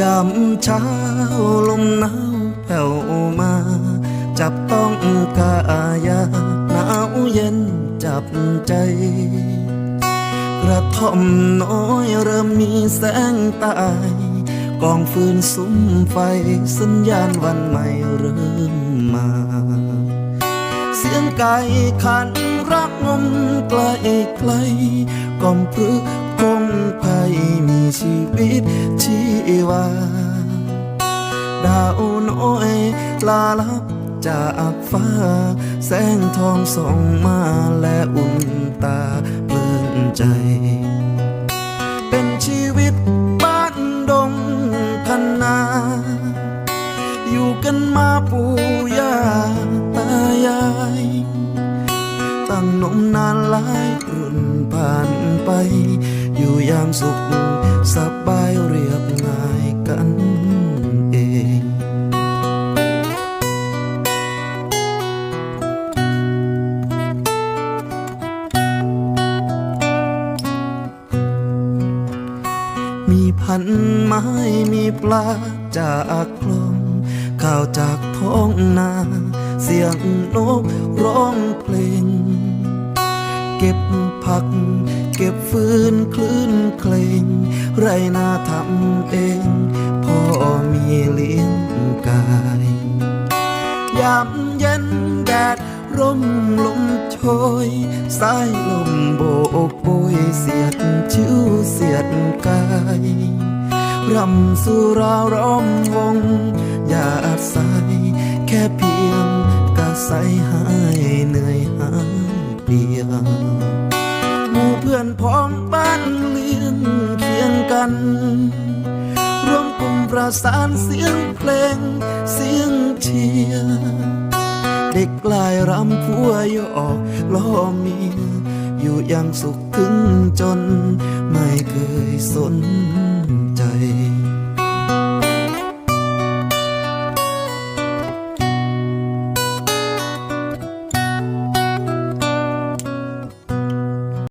ยามเช้าลมหนาวแผ่วมา จับต้องกายาหนาวเย็นจับใจ กระท่อมน้อยเริ่มมีแสงตาย กองฟืนสุมไฟสัญญาณวันใหม่เริ่มมา เสียงไก่ขันรักงมไกลไกลก่อมพรึกคงภัยมีชีวิต ดาวน้อย ลาลับจากฟ้า แสงทองส่องมาและอุ่นตาเพลินใจ เป็นชีวิตบ้านดงพันนา อยู่กันมาปู่ย่าตายาย ตั้งนมนานหลายรุ่นผ่านไป อยู่อย่างสุขสบายเรียบง่าย มีพันไม้มีปลาจากคลองข้าวจากท้องนา เสียงนกร้องเพลง เก็บผัก เก็บฟืนคลื่นเคลง ไรนาทำเอง พ่อมีเลี้ยงกายยามเย็นแดดร่มลมโชย สายลมโบกโบยเสียดชิว เสียดกายรำสุราร้อมวง อย่าอาศัยแค่เพียงกระใสหายเหนื่อยหายเปียกหมู่เพื่อนพ้องบ้านเลี้ยงเคียงกันร่วมกลุ่มประสานเสียงเพลงเสียงเชียร์เด็กกลายรำพัวยอกล้อมีอยู่อย่างสุขถึงจน ไม่เคยสน